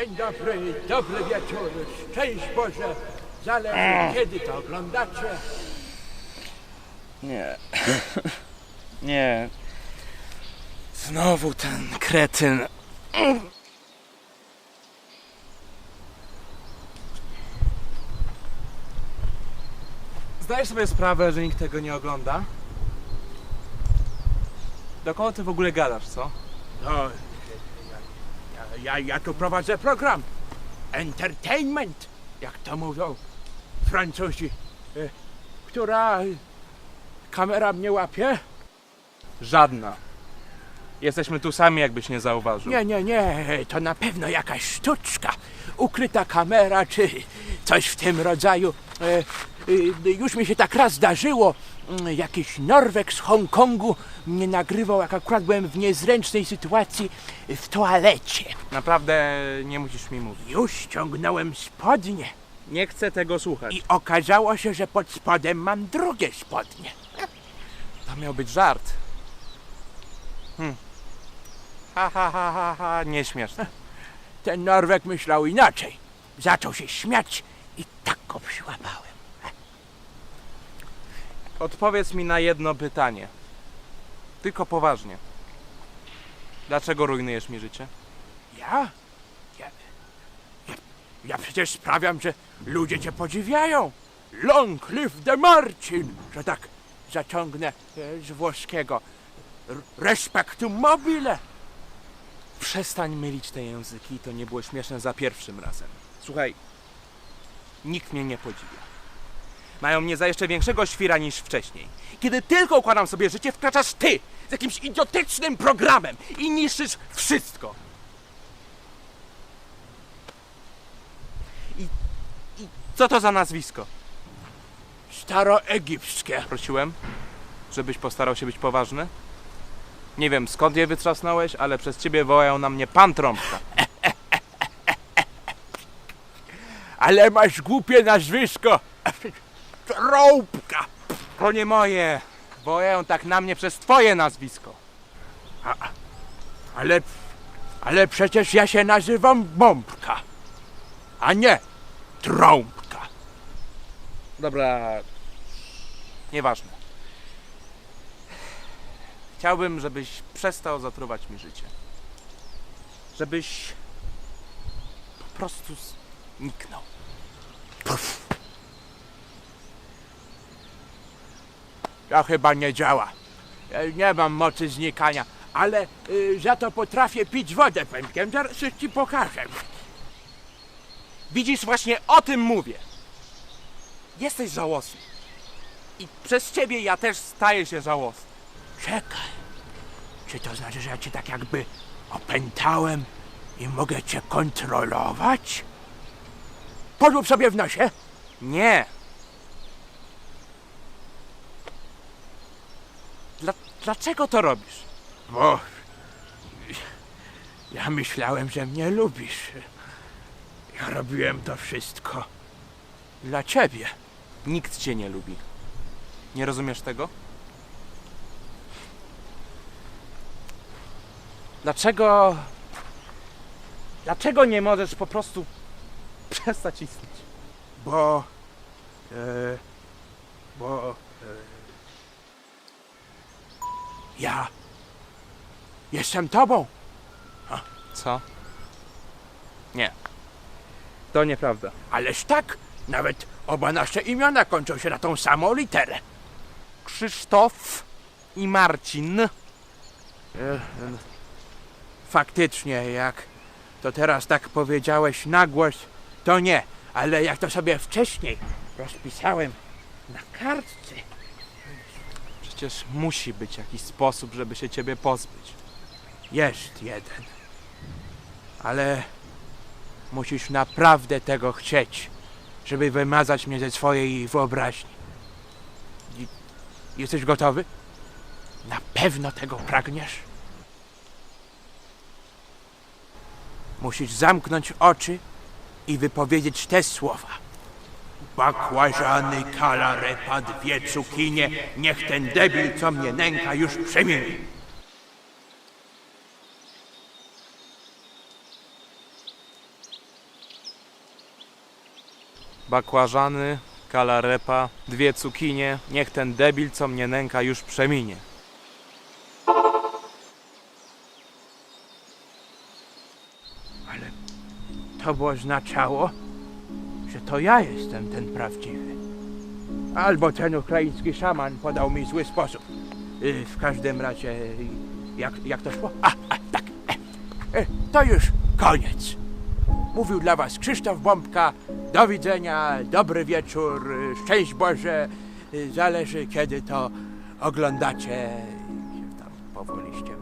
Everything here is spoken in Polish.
Dzień dobry, dobry wieczór, szczęść Boże. Zależy kiedy to oglądacie. Nie. Nie. Znowu ten kretyn. Zdajesz sobie sprawę, że nikt tego nie ogląda? Do kogo ty w ogóle gadasz, co? No, ja, ja, tu prowadzę program. Entertainment, jak to mówią Francuzi. E, Która e, kamera mnie łapie? Żadna. Jesteśmy tu sami, jakbyś nie zauważył. Nie, nie, nie, to na pewno jakaś sztuczka. Ukryta kamera czy coś w tym rodzaju. E, już mi się tak raz zdarzyło. Mm, Jakiś Norweg z Hongkongu mnie nagrywał, jak akurat byłem w niezręcznej sytuacji w toalecie. Naprawdę nie musisz mi mówić. Już ściągnąłem spodnie Nie chcę tego słuchać. i okazało się, że pod spodem mam drugie spodnie. To miał być żart. Hm. Ha, ha, ha, ha, ha, nieśmieszne. Ten Norweg myślał inaczej. Zaczął się śmiać i tak go przyłapałem. Odpowiedz mi na jedno pytanie. Tylko poważnie. Dlaczego rujnujesz mi życie? Ja? Ja, ja, ja przecież sprawiam, że ludzie cię podziwiają. Long live the Marcin, że tak zaciągnę e, z włoskiego. R- Respectum mobile. Przestań mylić te języki, to nie było śmieszne za pierwszym razem. Słuchaj, nikt mnie nie podziwia. Mają mnie za jeszcze większego świra niż wcześniej. Kiedy tylko układam sobie życie, wkraczasz ty z jakimś idiotycznym programem i niszczysz wszystko. I, I co to za nazwisko? Staroegipskie. Prosiłem, żebyś postarał się być poważny. Nie wiem skąd je wytrzasnąłeś, ale przez ciebie wołają na mnie pan Trąbka. Ale masz głupie nazwisko. Trąbka. To nie moje. Wołają tak na mnie przez twoje nazwisko. Ale, ale przecież ja się nazywam Bombka, a nie Trąbka. Dobra. Nieważne. Chciałbym, żebyś przestał zatruwać mi życie. Żebyś po prostu zniknął. To chyba nie działa. Ja Nie mam mocy znikania, ale y, za to potrafię pić wodę pępkiem. Zaraz coś ci pokażę. Widzisz, właśnie o tym mówię. Jesteś żałosny. I przez ciebie ja też staję się żałosny. Czekaj. Czy to znaczy, że ja cię tak jakby opętałem i mogę cię kontrolować? Podłub sobie w nosie. Nie. Dla, dlaczego to robisz? Bo ja myślałem, że mnie lubisz. Ja robiłem to wszystko dla ciebie. Nikt cię nie lubi. Nie rozumiesz tego? Dlaczego. Dlaczego nie możesz po prostu przestać istnieć? Bo. E, bo. E, ja. Jestem tobą. Co? Nie. To nieprawda. Ależ tak, nawet oba nasze imiona kończą się na tą samą literę. Krzysztof i Marcin. Faktycznie, jak to teraz tak powiedziałeś na głos, to nie, ale jak to sobie wcześniej rozpisałem na kartce. Przecież musi być jakiś sposób, żeby się ciebie pozbyć. Jest jeden. Ale musisz naprawdę tego chcieć, żeby wymazać mnie ze swojej wyobraźni. I- Jesteś gotowy? Na pewno tego pragniesz? Musisz zamknąć oczy i wypowiedzieć te słowa. Bakłażany, kala, repa, dwie cukinie. Niech ten debil, co mnie nęka, już przemieni. Bakłażany, kala, repa, dwie cukinie. Niech ten debil, co mnie nęka, już przeminie. Ale to by oznaczało, że to ja jestem ten prawdziwy. Albo ten ukraiński szaman podał mi zły sposób. Y, W każdym razie, jak, jak to szło? A, a tak. E, e, To już koniec. Mówił dla was Krzysztof Bombka. Do widzenia, dobry wieczór, szczęść Boże. Y, Zależy kiedy to oglądacie. Tam powoli ściemnia.